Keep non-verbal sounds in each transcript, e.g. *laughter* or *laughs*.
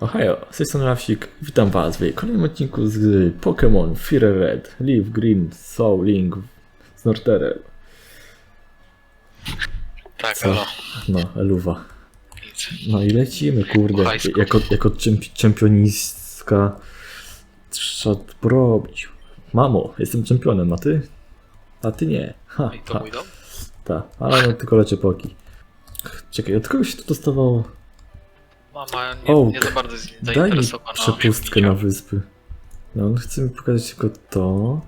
Ohio, z tej strony. Witam Was w kolejnym odcinku z Pokémon Fire Red, Leaf Green, Soul Link, Snorterel. Tak, Co? ale No, Eluwa. No i lecimy, kurde. Jako, jako czempi- czempionistka trzeba porobić. Mamo, jestem czempionem, a ty? A ty nie. Ha, I to ha. mój dom? Ta, ale no, tylko leczę poki. Czekaj, od kogo się to dostawało? Mama nie, O, nie za bardzo jest Daj mi zainteresowana. przepustkę na wyspy. No, on chce mi pokazać tylko to.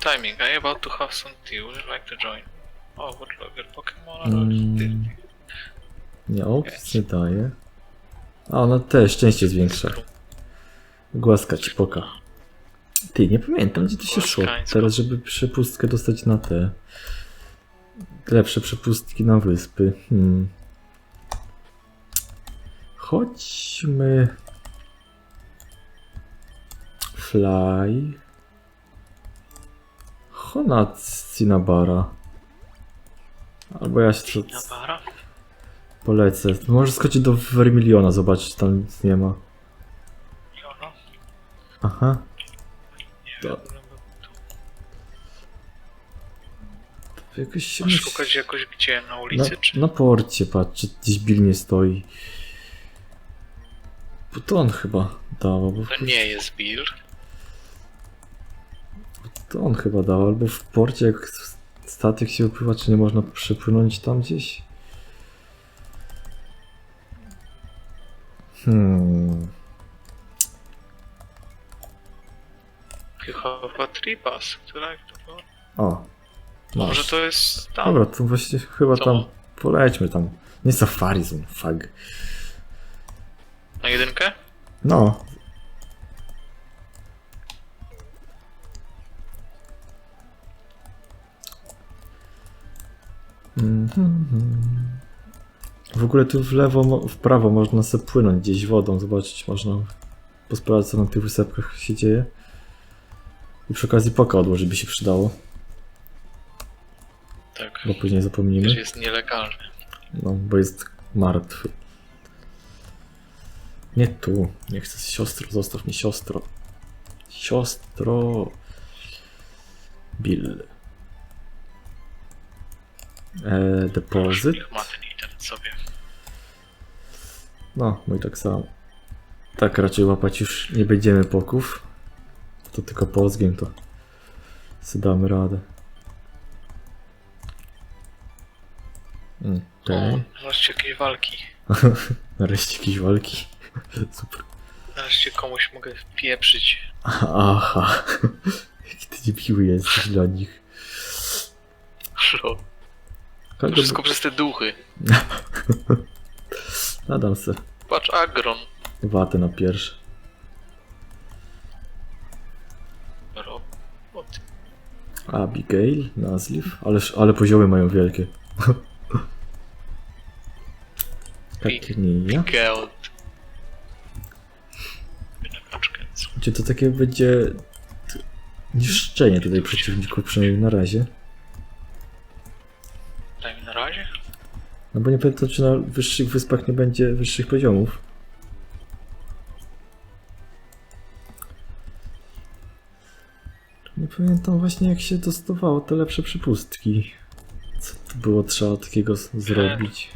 Timing, I about to have some tea, would you like to join? Oh, what logger Pokemon? Mm. Nie, opis nie daje. A ona też szczęście zwiększa. Głaskać poka. Ty, nie pamiętam gdzie to się szło. Głaskańsko. Teraz, żeby przepustkę dostać na te. Lepsze przepustki na wyspy. Hmm. Chodźmy. Fly. Honatsinabara. Albo ja się Na bara? polecę. Może skoczyć do Vermiliona, zobaczyć, tam nic nie ma. Aha. To-. Jakoś się szukać jakoś gdzie? Na na, ulicy czy? na porcie, patrz, czy gdzieś Bill nie stoi. Bo to on chyba dawał, bo To nie jest Bill. to on chyba dał, albo w porcie jak statek się opływa, czy nie można przepłynąć tam gdzieś? Hmm. You have a tree pass, would you like to go? O. Może Masz. to jest tam. Dobra, to właśnie chyba tam polećmy tam. Nie safari są, fuck. Na jedynkę? No. Mhm. W ogóle tu w lewo, w prawo można sobie płynąć gdzieś wodą, zobaczyć można, posprawdzać co na tych wysepkach się dzieje. I przy okazji poka odłożyć by się przydało, Tak. bo później zapomnimy. Że jest nielegalny. No, bo jest martwy. Nie tu. Nie chcę siostro. Zostaw mi siostro. Siostro. Bill. E, depozyt. Ma ten internet sobie. No, mój tak samo. Tak, raczej łapać już nie będziemy poków. To tylko pozgiem to. sobie damy radę. Mm, Okej. O, zobaczcie jakie walki. *laughs* Nareszcie jakieś walki. *laughs* Super. Nareszcie komuś mogę wpieprzyć. Aha. *laughs* Jaki ty debiły jesteś dla nich. Szlo. Kogo Wszystko przez te duchy. *laughs* Nadam se Patrz, Agron. watę na pierwsze. Robot. Abigail, Nazliv. Ależ, ale poziomy mają wielkie. Katnia. Geld. Na Gdzie to takie będzie niszczenie tutaj przeciwników, przynajmniej na razie. Mi na razie. No bo nie pamiętam, czy na wyższych wyspach nie będzie wyższych poziomów. Nie pamiętam właśnie jak się dostawało te lepsze przypustki. Co to było trzeba takiego zrobić?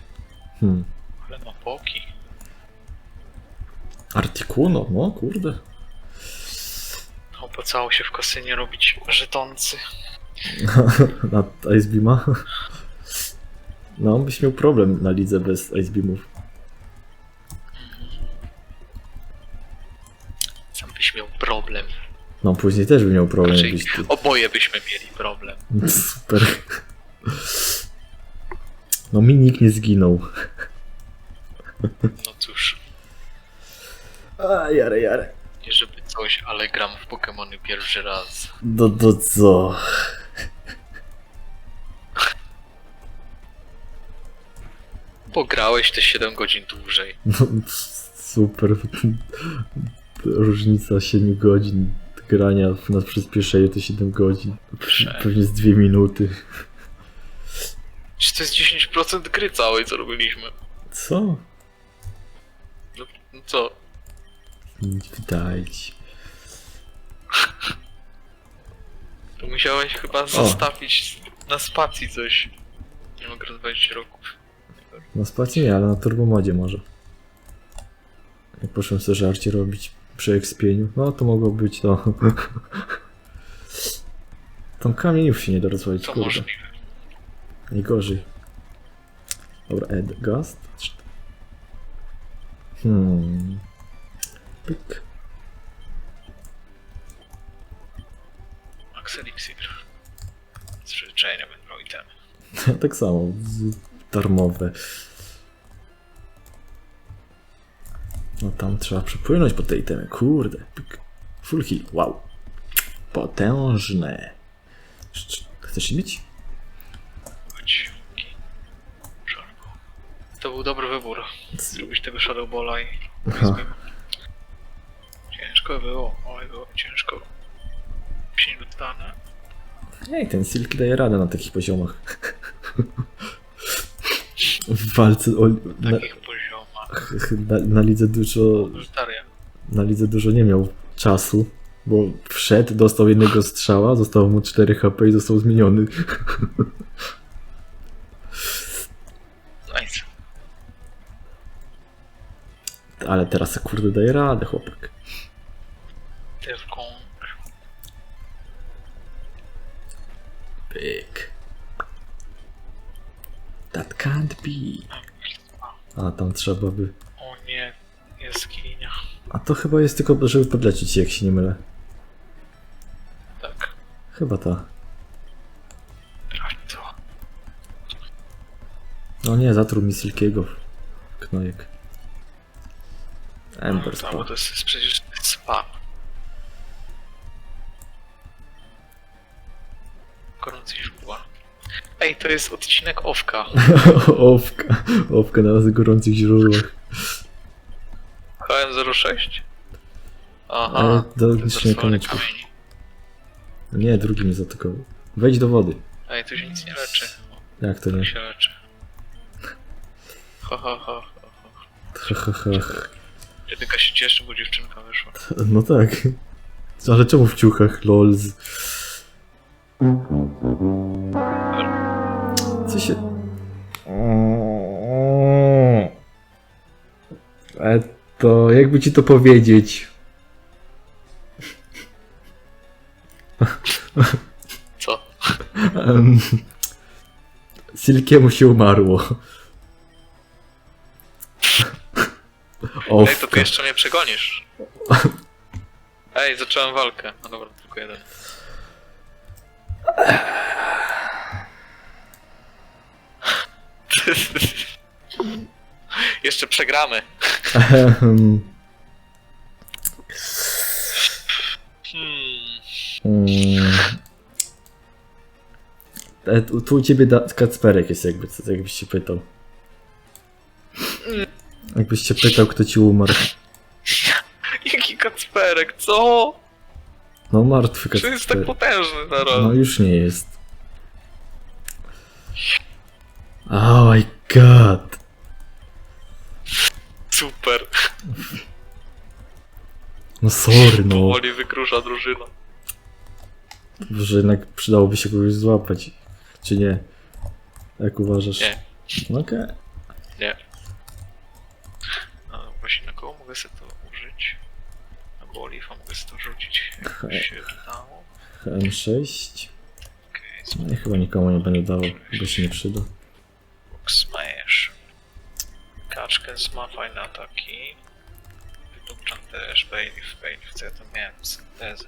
Hmm. Ale ma poki. Articuno, no kurde. Opłacało się w kasynie robić żetoncy. *laughs* Na Ice Beama. No, byś miał problem na lidze bez Ice Beamów. Sam byś miał problem. No, później też by miał problem, Raczej jakbyś ty... oboje byśmy mieli problem. *laughs* Super. No, mi nikt nie zginął. No cóż, A, jare, jare. Nie coś, ale gram w Pokémony pierwszy raz. Do, do co? Pograłeś te 7 godzin dłużej. No, super. Różnica 7 godzin grania na przyspieszeniu to 7 godzin. Pewnie z 2 minuty. Czy to jest 10% gry całej, co robiliśmy? Co? Co? Wydaje ci. To musiałeś chyba zostawić na spacji coś. Nie mogę rozwalić roków. Na spacji nie, ale na turbomodzie może. Jak poszłem sobie żarcie robić przy ekspieniu, no to mogło być to. Tam kamieniów się nie da rozwalić, To kurde. możliwe. Najgorzej. Dobra, Ed, Gast. Hmm. Pyk. Max Elixir. Z przyzwyczajenia będą itemy. tak samo, darmowe. No tam trzeba przepłynąć po tej temy, kurde. Pyk. Full heal, wow. Potężne. Sz- Chcesz mieć? Chodź. Żarbu. To był dobry wybór. Zrobić tego Shadow Balla i... Aha. Ciężko było. Oj, było ciężko. 5 minut dane. Ej, ten Silk daje radę na takich poziomach. W walce o, na, takich poziomach. na, na lidze dużo na lidze dużo nie miał czasu, bo wszedł, dostał jednego strzała, zostało mu 4 HP i został zmieniony. Nice. Ale teraz kurde daje radę, chłopak. Tam trzeba by. O nie. Jaskinia. A to chyba jest tylko, żeby podlecieć jak się nie mylę. Tak. Chyba ta. Trafi to. No nie, zatruł mi Silkiego. Knojek. Ember No, Spa. to jest, jest przecież spa. Ej, to jest odcinek Owka. *laughs* Owka. Owka na gorących źródłach. HM06. Aha. Ale to jest nie kamieni. Nie, drugi mnie zaatakował. Wejdź do wody. Ej, tu się nic nie leczy. Jak to Tu nie? się leczy. Ha, ha, ha, ha, ha. Ha. Jedynka się cieszy, bo dziewczynka wyszła. No tak. Ale czemu w ciuchach, lols? Co się... E, to jakby ci to powiedzieć? Co? Em, Silkiemu się umarło. Ej, to ty Owka. jeszcze mnie przegonisz. Ej, zacząłem walkę. No dobra, tylko jeden. *laughs* Jeszcze przegramy. Ehem, Hmm. mm. E, tu, tu u ciebie da, Kacperek jest jakby, co, jakbyś się pytał. Jakbyś się pytał, kto ci umarł. *laughs* Jaki kacperek, co? No martwy Czy jest tak Kacper. potężny zaraz? No już nie jest. Oh my god. Super. No sorry, no. Powoli wykrusza drużyna. Że jednak przydałoby się kogoś złapać. Czy nie? Jak uważasz? Nie. No okej. Nie. No właśnie na kogo mogę sobie to użyć? Na Bolifa mogę sobie to rzucić. Jak się dało. HM6. Okej, No i chyba nikomu nie będę dawał, bo się nie przyda. Smoke Smash. Kaczkę ma fajne ataki. Wydupczam też, Bailiff, Bailiff, co ja tam miałem? Syntezę.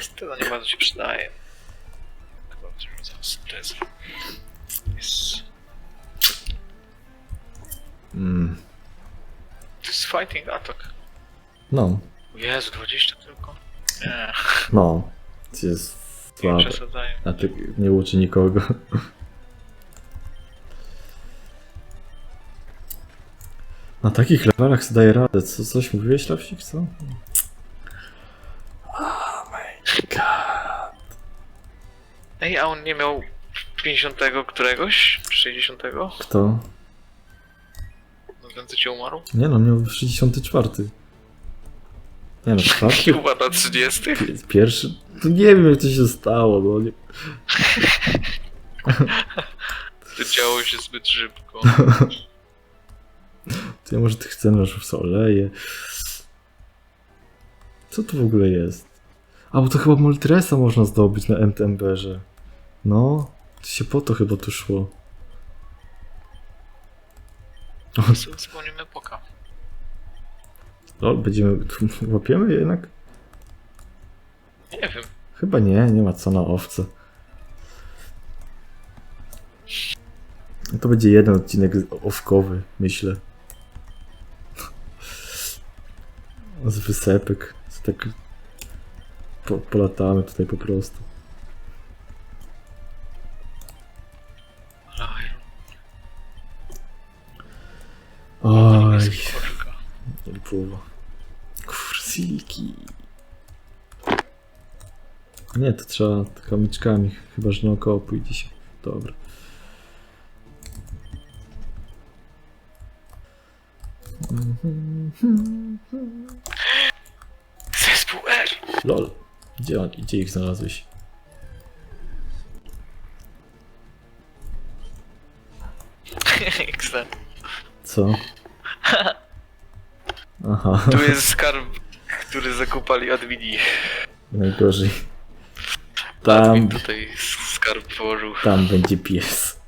Synteza nie bardzo się przydaje. Chyba wrzucam syntezę. Jest... Mm. To jest fighting attack. No, Jezu, 20 tylko? Nie, no. To jest nie słabe. przesadzają. A ty nie uczy nikogo. Na takich levelach sobie daje radę. Co, coś mówiłeś, Lawsik, co? Oh my god. Ej, a on nie miał 50 któregoś? 60? Kto? No prędzej cię umarł? Nie no, miał 64. Nie no, czwarty? *laughs* Chyba na 30? Pi- Pierwszy? To nie wiem jak to się stało, no nie. *laughs* To działo się zbyt szybko. *laughs* To ja może tych scenariuszów co oleje. Co tu w ogóle jest? A, bo to chyba Moltresa można zdobyć na MTMB-że. No, to się po to chyba tu szło. Wspomnimy poka. lol, będziemy... Łapiemy je jednak? Nie wiem. Chyba nie, nie ma co na owce. No To będzie jeden odcinek owkowy, myślę. Z wysepek. Z tak po, polatamy tutaj po prostu. Oj, nie. Kursilki. Nie, to trzeba kamyczkami, chyba że naokoło pójdzie się. Dobra. Lol. Gdzie, on, gdzie ich znalazłeś? XD. Co? *laughs* Aha, Tu jest skarb, który zakupali admini. najgorzej. Admin Tam, tutaj skarb położył. tam będzie pies.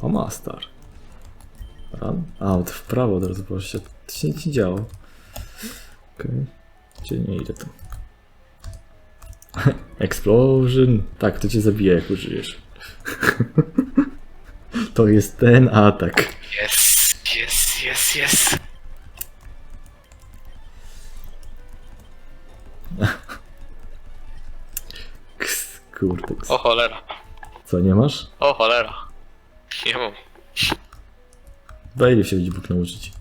O, Mastar. Run? A, w prawo od razu. To się nic nie działo. Okej. Gdzie nie idę tu. *laughs* Explosion. Tak, to cię zabije jak użyjesz. *laughs* to jest ten atak. Yes, yes, yes, yes. *laughs* Kurde. O cholera. Co, nie masz? O cholera. Nie mam. Bailey się będzie mógł nauczyć.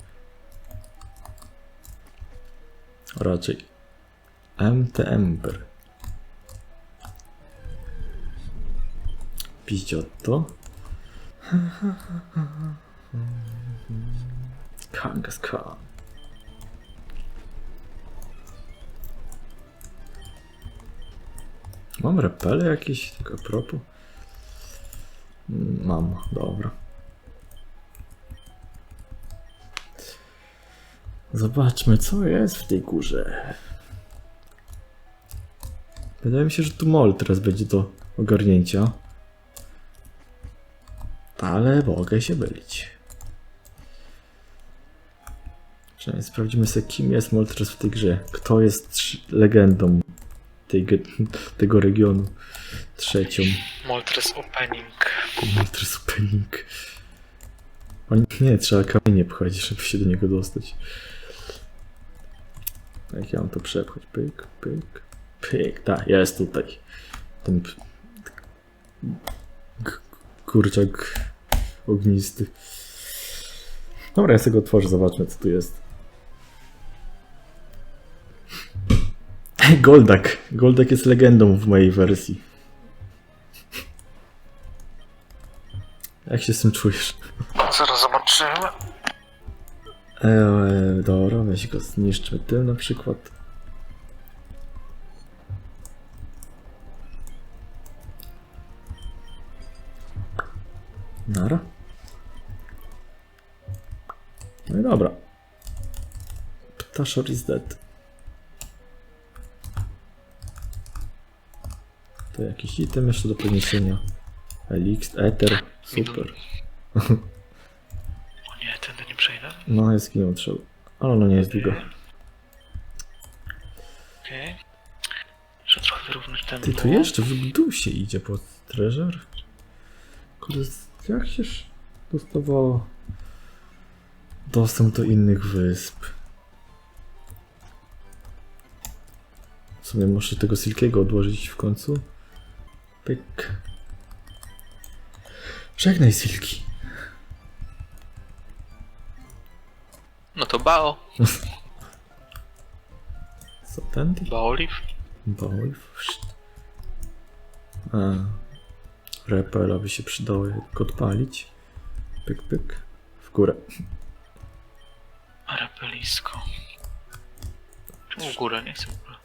Raczej. MT Ember. Piździotto. *laughs* Kangas Khan. Mam repele jakieś, tylko a propos? Mm, Mam, dobra. Zobaczmy, co jest w tej górze. Wydaje mi się, że tu mol teraz będzie do ogarnięcia. Ale mogę się mylić. Przynajmniej sprawdzimy sobie, kim jest mol teraz w tej grze. Kto jest legendą tej, *laughs* tego regionu. Trzecią. Moltres opening. Moltres Opening. O nie, trzeba kamienie pchać, żeby się do niego dostać. Jak ja mam to przepchać? Pyk, pyk, pyk. Tak, jest tutaj. Ten kurczak ognisty. Dobra, ja sobie go otworzę, zobaczmy co tu jest. *laughs* Goldak. Goldak jest legendą w mojej wersji. Jak się z tym czujesz? Zaraz zobaczymy. Eee, dobra, weź go zniszczmy tym na przykład. Nara. No i dobra. Ptaszor is dead. To jakiś item jeszcze do podniesienia. Elix, Ether, super. *laughs* Nie, tędy nie przejdę. No, jest ginął trzeba. Ale no nie jest długo. Okej. Muszę trochę wyrównać tempo. Ty tu jeszcze w dół się idzie po treasure? Kurde, jak się dostawało dostęp do innych wysp? W sumie muszę tego Silkiego odłożyć w końcu. Pyk. Żegnaj Silki. No to Bao. *laughs* Co tędy? Baoliv. Boy. A. Repela by się przydało jak odpalić. Pyk, pyk. W górę. Arapelisko. Czemu w górę? Nie chcę w górę.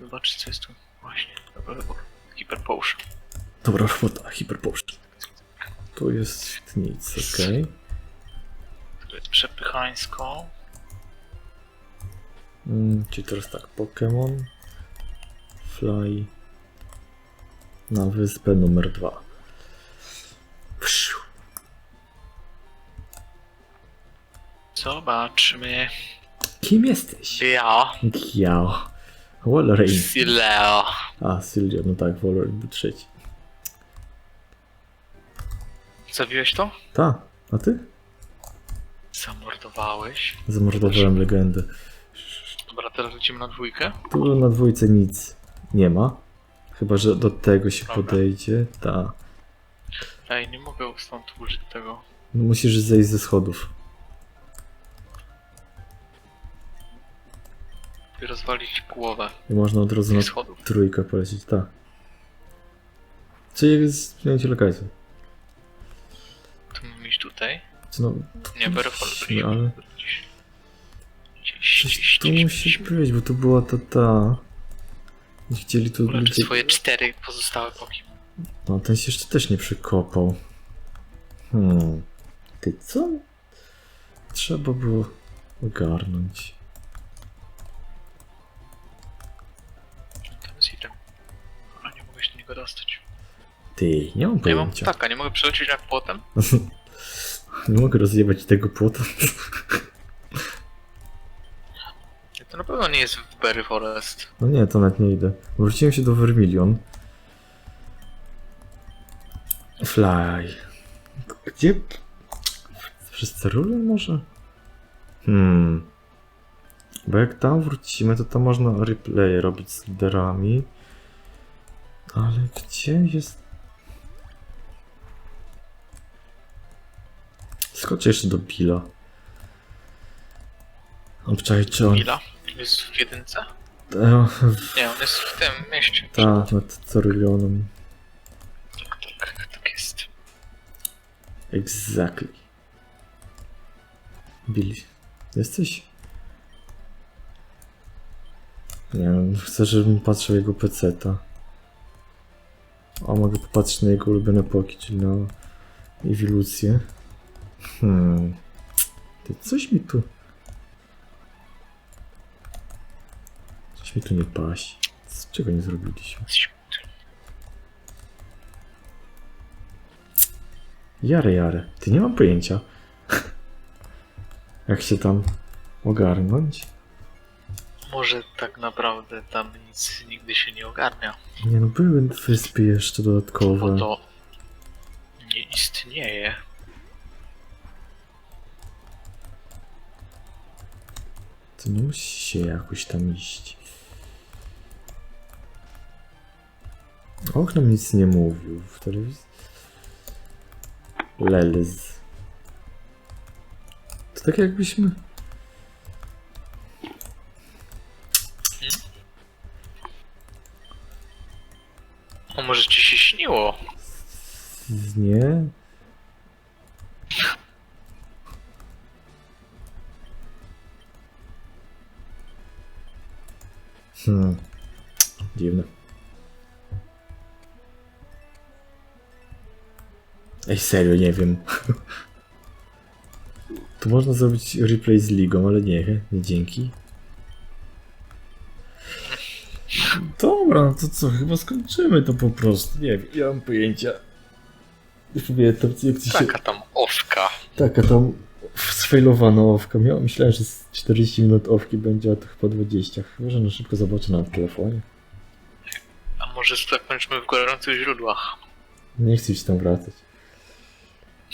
Zobaczcie co jest tu. Właśnie. Dobra wybór. Potion. Dobra robota, hiperpotion. Tu jest nic, okej. Przepychańsko. Mm, czyli teraz tak, Pokémon. Fly. Na wyspę numer dwa. Zobaczmy. Kim jesteś? Ja. Kiao. Wolverine. Sileo. A, Sylwia, no tak, Wolverine był trzeci. Zabiłeś to? Ta, a ty? Zamordowałeś. Zamordowałem legendę. Dobra, teraz lecimy na dwójkę. Tu na dwójce nic nie ma. Chyba, że do tego się Dobra. podejdzie. Ta. Ej, nie mogę stąd użyć tego. No musisz zejść ze schodów. I rozwalić głowę I można od razu na tych schodów. trójkę polecieć, tak. Czyli jest zmienić lokację. Tu mamy iść tutaj. Czy no, Nie, byliśmy. ale Gdzieś. Gdzieś, gdzieś, tu gdzieś musi byliśmy. być, bo tu była ta ta... I Chcieli tu Uleczy ludzie... swoje cztery pozostałe poki. No, ten się jeszcze też nie przykopał. Hmm. Ty co? Trzeba było ogarnąć. Tam jest item. Ale nie mogę się do niego dostać. Ty, nie mam Nie mam pojęcia. taka, nie mogę przelecieć jak płotem. *laughs* Nie mogę rozjebać tego płota. To na pewno nie jest w Berry Forest. No nie, to nawet nie idę. Wróciłem się do Vermilion. Fly. Gdzie? Przez Cerulę może? Hmm. Bo jak tam wrócimy, to tam można replay robić z liderami. Ale gdzie jest... Skoczę jeszcze do Billa. Obczaj, czy on... Ila? Jest w jedynce? E, Nie, on jest w tym mieście. Tak, nad Cerulionem. Tak, tak, tak jest. Exactly. Billy, jesteś? Nie wiem, chcę, żebym patrzył jego peceta. A mogę popatrzeć na jego ulubione poki, czyli na ewilucję. Hmm. Ty, coś mi tu... Coś mi tu nie pasi. Z czego nie zrobiliśmy? Jare, jare. Ty nie mam pojęcia. *laughs* Jak się tam ogarnąć? Może tak naprawdę tam nic nigdy się nie ogarnia. Nie no, były wyspy jeszcze Bo dodatkowe. to nie istnieje. To nie musi się jakoś tam iść. Och, nam nic nie mówił w telewizji. Lelez. To tak jakbyśmy... O, może ci się śniło? Nie? Ej, serio, nie wiem. *laughs* Tu można zrobić replay z ligą, ale nie, nie dzięki. Dobra, no to co, chyba skończymy to po prostu. Nie wiem, nie mam pojęcia. Już mówię, to jak ci się... Taka tam owka. Taka tam sfejlowana owka. Miał, myślałem, że z 40 minut owki będzie, a to chyba 20. Chyba, że na szybko zobaczę na telefonie. A może zakończmy w gorących źródłach? Nie chcę się tam wracać.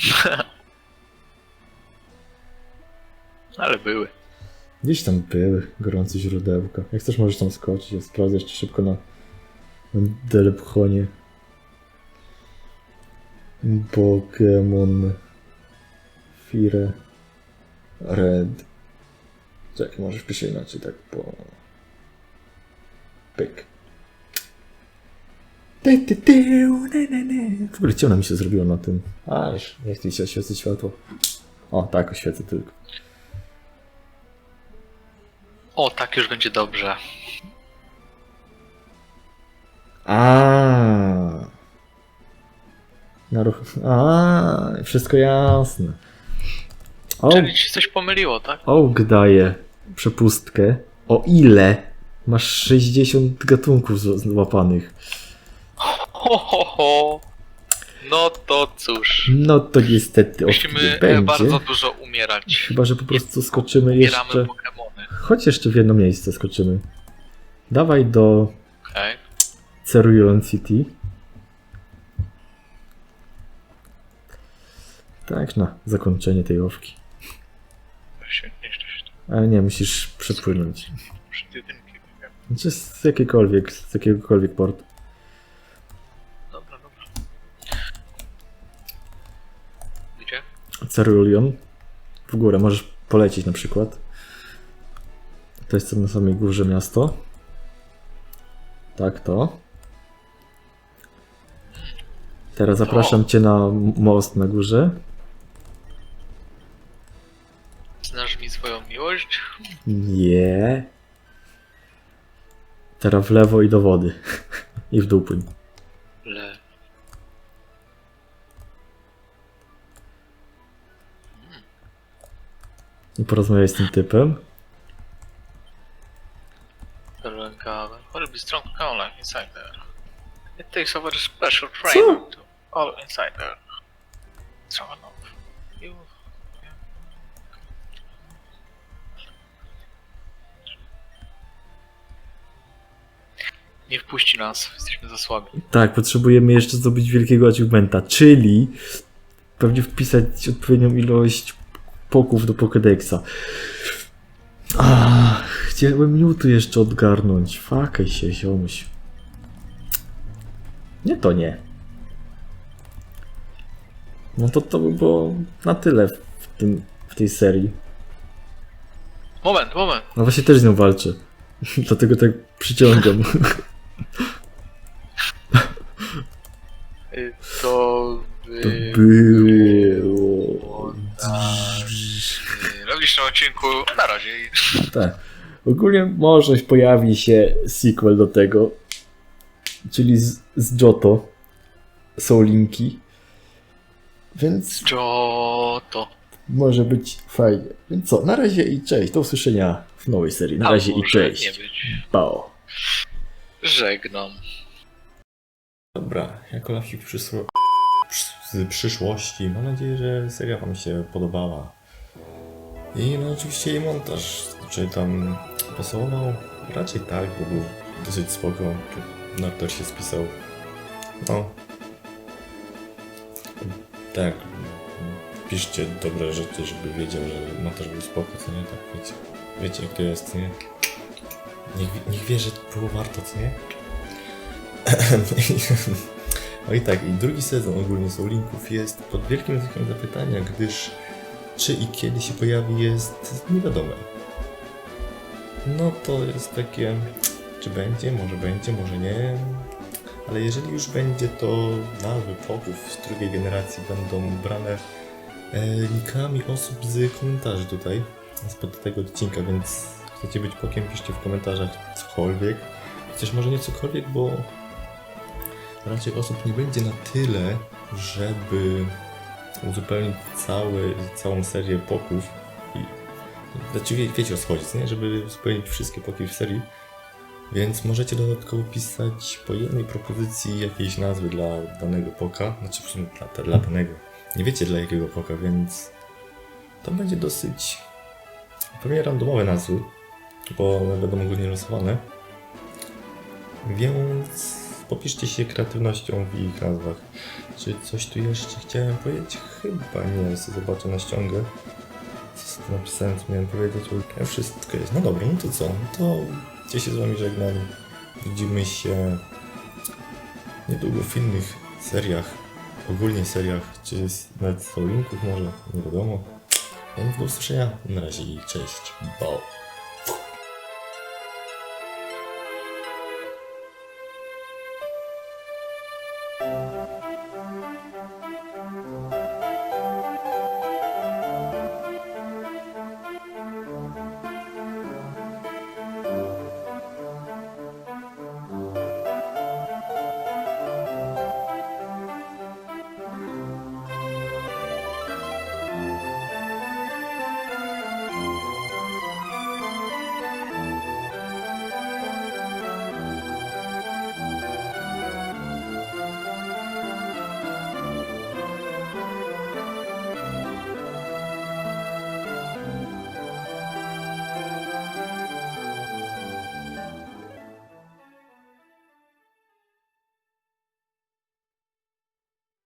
*laughs* Ale były. Gdzieś tam były gorące źródełka. Jak chcesz, możesz tam skoczyć. Ja sprawdzę jeszcze szybko na, Delepchonie. Pokémon Fire Red. Czekaj, może wpiszę inaczej, tak po... Pyk. Ty, ty, ty, ne, ne, ne. W ogóle ciemno mi się zrobiło na tym. Aż, nie chcę się oświecić światło. O, tak, oświecę tylko. O, tak już będzie dobrze. A. Na ruch. A, wszystko jasne. O, Czyli ci coś pomyliło, tak? Oak daje przepustkę. O ile? Masz 60 gatunków zł- złapanych. Ho, ho, ho. No to cóż. No to niestety Musimy będzie. bardzo dużo umierać. Chyba, że po prostu skoczymy Zbieramy jeszcze. Pokemony. Chodź jeszcze w jedno miejsce skoczymy. Dawaj do Okej. Cerulean City. Tak, na zakończenie tej owki. Świetnie, świetnie. Ale nie, musisz przepłynąć. Przed wiem. Czy z jakiejkolwiek, z jakiegokolwiek portu. Dobra, dobra. Gdzie? Cerulean. W górę możesz polecieć na przykład. To jest na samej górze miasto. Tak, to. Teraz zapraszam cię na most na górze. Znasz mi swoją miłość? Nie. Teraz w lewo i do wody. I w dół płyń. I porozmawiaj z tym typem. Ręka. Will be strong color inside there. It takes over a special trainer to all inside there. Strong enough. You... Nie wpuści nas, jesteśmy za słabi. Tak, potrzebujemy jeszcze zdobyć wielkiego achievementa, czyli pewnie wpisać odpowiednią ilość poków do Pokédexa. Ach, chciałem Mewtwo jeszcze odgarnąć. Fakaj się, ziomuś. Nie, to nie. No to to by było na tyle w, tym, w tej serii. Moment, moment. No właśnie też z nią walczę. *laughs* Dlatego tak przyciągam. Y, To To by... było. Odcinku na razie. i- Tak. Ogólnie może pojawi się sequel do tego, czyli z, z Johto są linki, więc Jo to. może być fajnie. Więc co, na razie i cześć, do usłyszenia w nowej serii. Na A razie i cześć. Pao. Żegnam. Dobra, jako lafik przysło... z przyszłości. Mam nadzieję, że seria Wam się podobała. I no oczywiście jej montaż, czy tam pasował? Raczej tak, bo był dosyć spoko. Nartor się spisał. No. Tak. Piszcie dobre rzeczy, żeby wiedział, że montaż był spoko, co nie? Tak wiecie. Wiecie jak to jest, nie? Niech, niech wie, że było warto, co nie? *laughs* No i tak, i drugi sezon ogólnie są linków jest pod wielkim znakiem zapytania, gdyż czy i kiedy się pojawi jest nie wiadome. No to jest takie, czy będzie, może będzie, może nie. Ale jeżeli już będzie, to nazwy poków z drugiej generacji będą brane e, nikami osób z komentarzy tutaj, spod tego odcinka, więc chcecie być pokiem, piszcie w komentarzach cokolwiek. Chociaż może nie cokolwiek, bo raczej osób nie będzie na tyle, żeby uzupełnić cały, całą serię poków. I, znaczy wie, wiecie o co chodzi, nie? Żeby uzupełnić wszystkie poki w serii. Więc możecie dodatkowo pisać po jednej propozycji jakiejś nazwy dla danego poka. Znaczy w sumie dla, dla danego. Nie wiecie dla jakiego poka, więc to będzie dosyć pewnie randomowe nazwy, bo one będą ogólnie losowane. Więc popiszcie się kreatywnością w ich nazwach. Czy coś tu jeszcze chciałem powiedzieć? Chyba nie, sobie zobaczę na ściągę. Co tu napisałem, co miałem powiedzieć? Ja wszystko jest. No dobra, no to co? No to gdzie się z wami żegnam. Widzimy się niedługo w innych seriach. Ogólnie seriach, czy nawet z linków może, nie wiadomo. Więc do usłyszenia. Na razie i cześć. Bye.